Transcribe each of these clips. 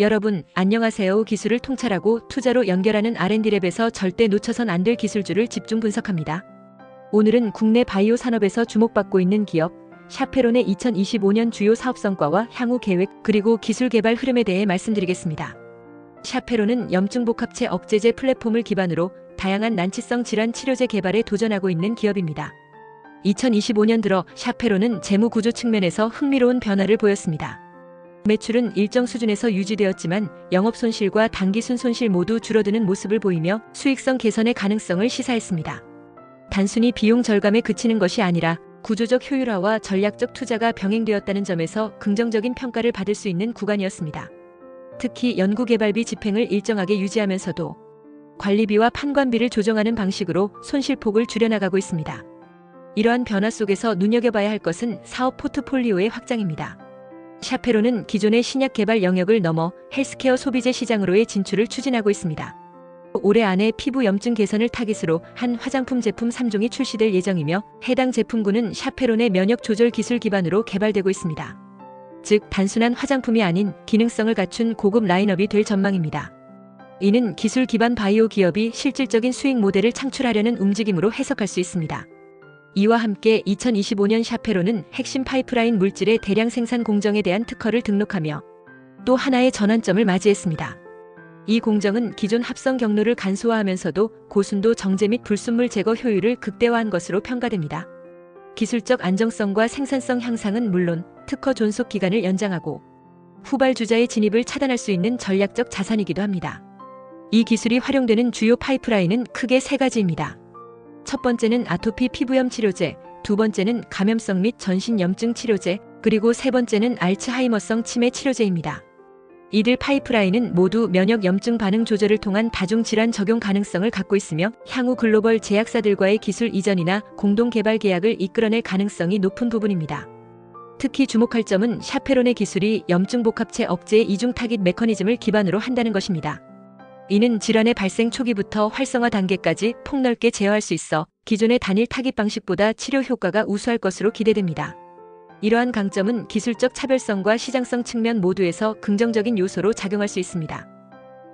여러분, 안녕하세요. 기술을 통찰하고 투자로 연결하는 R&D랩에서 절대 놓쳐선 안 될 기술주를 집중 분석합니다. 오늘은 국내 바이오 산업에서 주목받고 있는 기업, 샤페론의 2025년 주요 사업 성과와 향후 계획, 그리고 기술 개발 흐름에 대해 말씀드리겠습니다. 샤페론은 염증 복합체 억제제 플랫폼을 기반으로 다양한 난치성 질환 치료제 개발에 도전하고 있는 기업입니다. 2025년 들어 샤페론은 재무 구조 측면에서 흥미로운 변화를 보였습니다. 매출은 일정 수준에서 유지되었지만 영업 손실과 단기 순 손실 모두 줄어드는 모습을 보이며 수익성 개선의 가능성을 시사했습니다. 단순히 비용 절감에 그치는 것이 아니라 구조적 효율화와 전략적 투자가 병행되었다는 점에서 긍정적인 평가를 받을 수 있는 구간이었습니다. 특히 연구개발비 집행을 일정하게 유지하면서도 관리비와 판관비를 조정하는 방식으로 손실폭을 줄여나가고 있습니다. 이러한 변화 속에서 눈여겨봐야 할 것은 사업 포트폴리오의 확장입니다. 샤페로는 기존의 신약 개발 영역을 넘어 헬스케어 소비재 시장으로의 진출을 추진하고 있습니다. 올해 안에 피부 염증 개선을 타깃으로 한 화장품 제품 3종이 출시될 예정이며 해당 제품군은 샤페론의 면역 조절 기술 기반으로 개발되고 있습니다. 즉 단순한 화장품이 아닌 기능성을 갖춘 고급 라인업이 될 전망입니다. 이는 기술 기반 바이오 기업이 실질적인 수익 모델을 창출하려는 움직임으로 해석할 수 있습니다. 이와 함께 2025년 샤페로는 핵심 파이프라인 물질의 대량 생산 공정에 대한 특허를 등록하며 또 하나의 전환점을 맞이했습니다. 이 공정은 기존 합성 경로를 간소화하면서도 고순도 정제 및 불순물 제거 효율을 극대화한 것으로 평가됩니다. 기술적 안정성과 생산성 향상은 물론 특허 존속 기간을 연장하고 후발주자의 진입을 차단할 수 있는 전략적 자산이기도 합니다. 이 기술이 활용되는 주요 파이프라인은 크게 세 가지입니다. 첫 번째는 아토피 피부염 치료제, 두 번째는 감염성 및 전신염증 치료제, 그리고 세 번째는 알츠하이머성 치매 치료제입니다. 이들 파이프라인은 모두 면역 염증 반응 조절을 통한 다중 질환 적용 가능성을 갖고 있으며 향후 글로벌 제약사들과의 기술 이전이나 공동 개발 계약을 이끌어낼 가능성이 높은 부분입니다. 특히 주목할 점은 샤페론의 기술이 염증 복합체 억제의 이중 타깃 메커니즘을 기반으로 한다는 것입니다. 이는 질환의 발생 초기부터 활성화 단계까지 폭넓게 제어할 수 있어 기존의 단일 타깃 방식보다 치료 효과가 우수할 것으로 기대됩니다. 이러한 강점은 기술적 차별성과 시장성 측면 모두에서 긍정적인 요소로 작용할 수 있습니다.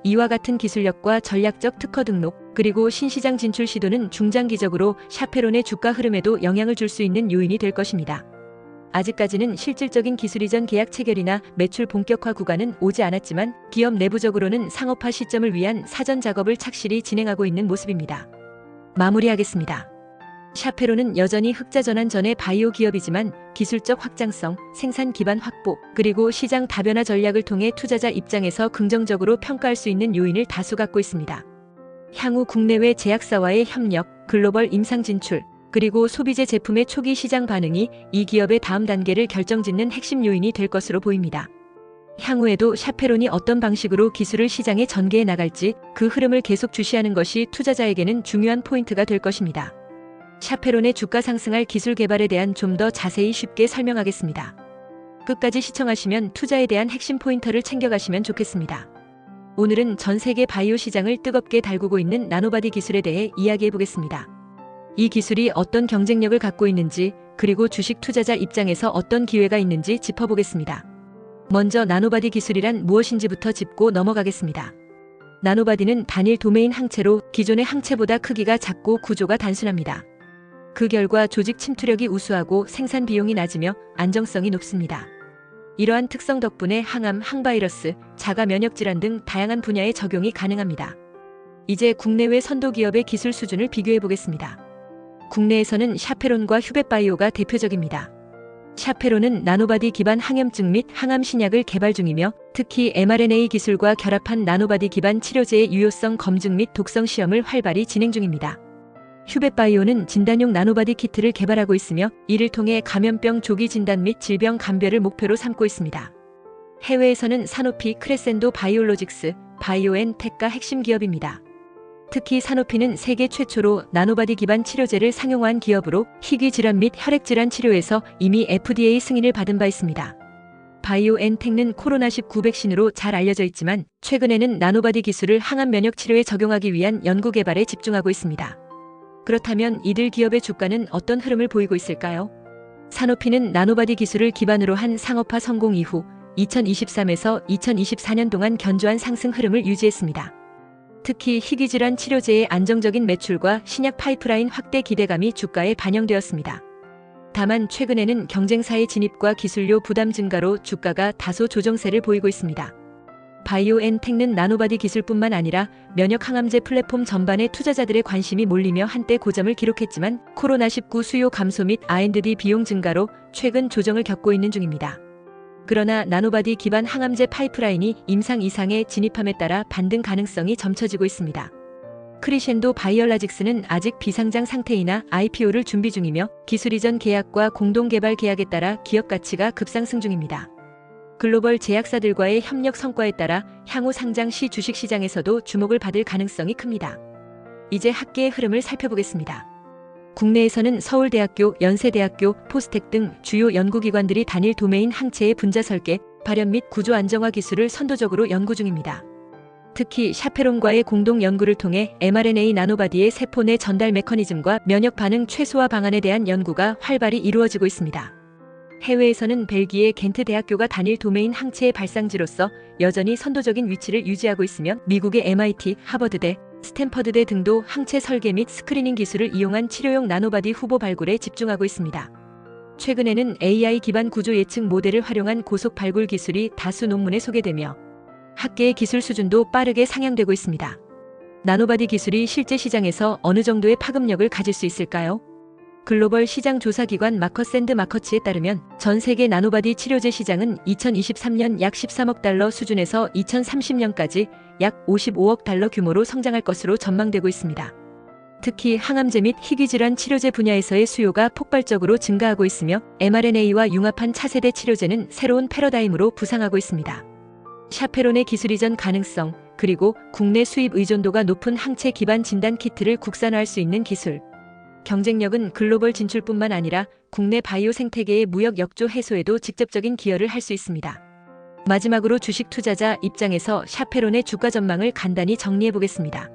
이와 같은 기술력과 전략적 특허 등록, 그리고 신시장 진출 시도는 중장기적으로 샤페론의 주가 흐름에도 영향을 줄 수 있는 요인이 될 것입니다. 아직까지는 실질적인 기술 이전 계약 체결이나 매출 본격화 구간은 오지 않았지만 기업 내부적으로는 상업화 시점을 위한 사전 작업을 착실히 진행하고 있는 모습입니다. 마무리하겠습니다. 샤페로는 여전히 흑자 전환 전의 바이오 기업이지만 기술적 확장성, 생산 기반 확보, 그리고 시장 다변화 전략을 통해 투자자 입장에서 긍정적으로 평가할 수 있는 요인을 다수 갖고 있습니다. 향후 국내외 제약사와의 협력, 글로벌 임상 진출, 그리고 소비재 제품의 초기 시장 반응이 이 기업의 다음 단계를 결정짓는 핵심 요인이 될 것으로 보입니다. 향후에도 샤페론이 어떤 방식으로 기술을 시장에 전개해 나갈지 그 흐름을 계속 주시하는 것이 투자자에게는 중요한 포인트가 될 것입니다. 샤페론의 주가 상승할 기술 개발에 대한 좀 더 자세히 쉽게 설명하겠습니다. 끝까지 시청하시면 투자에 대한 핵심 포인터를 챙겨가시면 좋겠습니다. 오늘은 전 세계 바이오 시장을 뜨겁게 달구고 있는 나노바디 기술에 대해 이야기해 보겠습니다. 이 기술이 어떤 경쟁력을 갖고 있는지, 그리고 주식 투자자 입장에서 어떤 기회가 있는지 짚어보겠습니다. 먼저 나노바디 기술이란 무엇인지부터 짚고 넘어가겠습니다. 나노바디는 단일 도메인 항체로 기존의 항체보다 크기가 작고 구조가 단순합니다. 그 결과 조직 침투력이 우수하고 생산 비용이 낮으며 안정성이 높습니다. 이러한 특성 덕분에 항암, 항바이러스, 자가 면역 질환 등 다양한 분야에 적용이 가능합니다. 이제 국내외 선도 기업의 기술 수준을 비교해 보겠습니다. 국내에서는 샤페론과 휴벳바이오가 대표적입니다. 샤페론은 나노바디 기반 항염증 및 항암 신약을 개발 중이며 특히 mRNA 기술과 결합한 나노바디 기반 치료제의 유효성 검증 및 독성 시험을 활발히 진행 중입니다. 휴벳바이오는 진단용 나노바디 키트를 개발하고 있으며 이를 통해 감염병 조기 진단 및 질병 감별을 목표로 삼고 있습니다. 해외에서는 사노피 크레센도 바이올로직스, 바이오엔텍과 핵심 기업입니다. 특히 사노피는 세계 최초로 나노바디 기반 치료제를 상용화한 기업으로 희귀 질환 및 혈액 질환 치료에서 이미 FDA 승인을 받은 바 있습니다. 바이오엔텍는 코로나19 백신으로 잘 알려져 있지만 최근에는 나노바디 기술을 항암 면역 치료에 적용하기 위한 연구 개발에 집중하고 있습니다. 그렇다면 이들 기업의 주가는 어떤 흐름을 보이고 있을까요? 사노피는 나노바디 기술을 기반으로 한 상업화 성공 이후 2023에서 2024년 동안 견조한 상승 흐름을 유지했습니다. 특히 희귀질환 치료제의 안정적인 매출과 신약 파이프라인 확대 기대감이 주가에 반영되었습니다. 다만 최근에는 경쟁사의 진입과 기술료 부담 증가로 주가가 다소 조정세를 보이고 있습니다. 바이오엔텍는 나노바디 기술뿐만 아니라 면역 항암제 플랫폼 전반에 투자자들의 관심이 몰리며 한때 고점을 기록했지만 코로나19 수요 감소 및 R&D 비용 증가로 최근 조정을 겪고 있는 중입니다. 그러나 나노바디 기반 항암제 파이프라인이 임상 이상에 진입함에 따라 반등 가능성이 점쳐지고 있습니다. 크리셴도 바이올라직스는 아직 비상장 상태이나 IPO를 준비 중이며 기술 이전 계약과 공동 개발 계약에 따라 기업 가치가 급상승 중입니다. 글로벌 제약사들과의 협력 성과에 따라 향후 상장 시 주식시장에서도 주목을 받을 가능성이 큽니다. 이제 학계의 흐름을 살펴보겠습니다. 국내에서는 서울대학교, 연세대학교, 포스텍 등 주요 연구기관들이 단일 도메인 항체의 분자 설계, 발현 및 구조 안정화 기술을 선도적으로 연구 중입니다. 특히 샤페론과의 공동 연구를 통해 mRNA 나노바디의 세포 내 전달 메커니즘과 면역 반응 최소화 방안에 대한 연구가 활발히 이루어지고 있습니다. 해외에서는 벨기에 겐트 대학교가 단일 도메인 항체의 발상지로서 여전히 선도적인 위치를 유지하고 있으며 미국의 MIT, 하버드대, 스탠퍼드대 등도 항체 설계 및 스크리닝 기술을 이용한 치료용 나노바디 후보 발굴에 집중하고 있습니다. 최근에는 AI 기반 구조 예측 모델을 활용한 고속 발굴 기술이 다수 논문에 소개되며 학계의 기술 수준도 빠르게 상향되고 있습니다. 나노바디 기술이 실제 시장에서 어느 정도의 파급력을 가질 수 있을까요? 글로벌 시장 조사기관 마커샌드 마커치에 따르면 전 세계 나노바디 치료제 시장은 2023년 약 13억 달러 수준에서 2030년까지 약 55억 달러 규모로 성장할 것으로 전망되고 있습니다. 특히 항암제 및 희귀질환 치료제 분야에서의 수요가 폭발적으로 증가하고 있으며 mRNA와 융합한 차세대 치료제는 새로운 패러다임으로 부상하고 있습니다. 샤페론의 기술 이전 가능성, 그리고 국내 수입 의존도가 높은 항체 기반 진단 키트를 국산화할 수 있는 기술, 경쟁력은 글로벌 진출뿐만 아니라 국내 바이오 생태계의 무역 역조 해소에도 직접적인 기여를 할 수 있습니다. 마지막으로 주식 투자자 입장에서 샤페론의 주가 전망을 간단히 정리해 보겠습니다.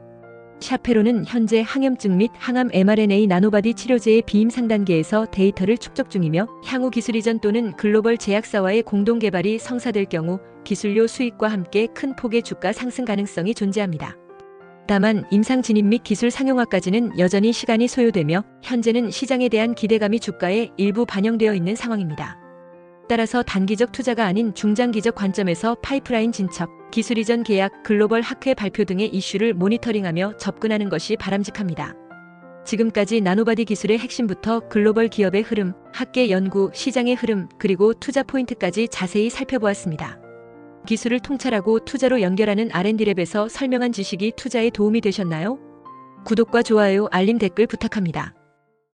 샤페론은 현재 항염증 및 항암 mRNA 나노바디 치료제의 비임 상 단계에서 데이터를 축적 중이며 향후 기술 이전 또는 글로벌 제약사와의 공동 개발이 성사될 경우 기술료 수익과 함께 큰 폭의 주가 상승 가능성이 존재합니다. 다만 임상 진입 및 기술 상용화까지는 여전히 시간이 소요되며 현재는 시장에 대한 기대감이 주가에 일부 반영되어 있는 상황입니다. 따라서 단기적 투자가 아닌 중장기적 관점에서 파이프라인 진척, 기술 이전 계약, 글로벌 학회 발표 등의 이슈를 모니터링하며 접근하는 것이 바람직합니다. 지금까지 나노바디 기술의 핵심부터 글로벌 기업의 흐름, 학계 연구, 시장의 흐름, 그리고 투자 포인트까지 자세히 살펴보았습니다. 기술을 통찰하고 투자로 연결하는 R&D랩에서 설명한 지식이 투자에 도움이 되셨나요? 구독과 좋아요, 알림 댓글 부탁합니다.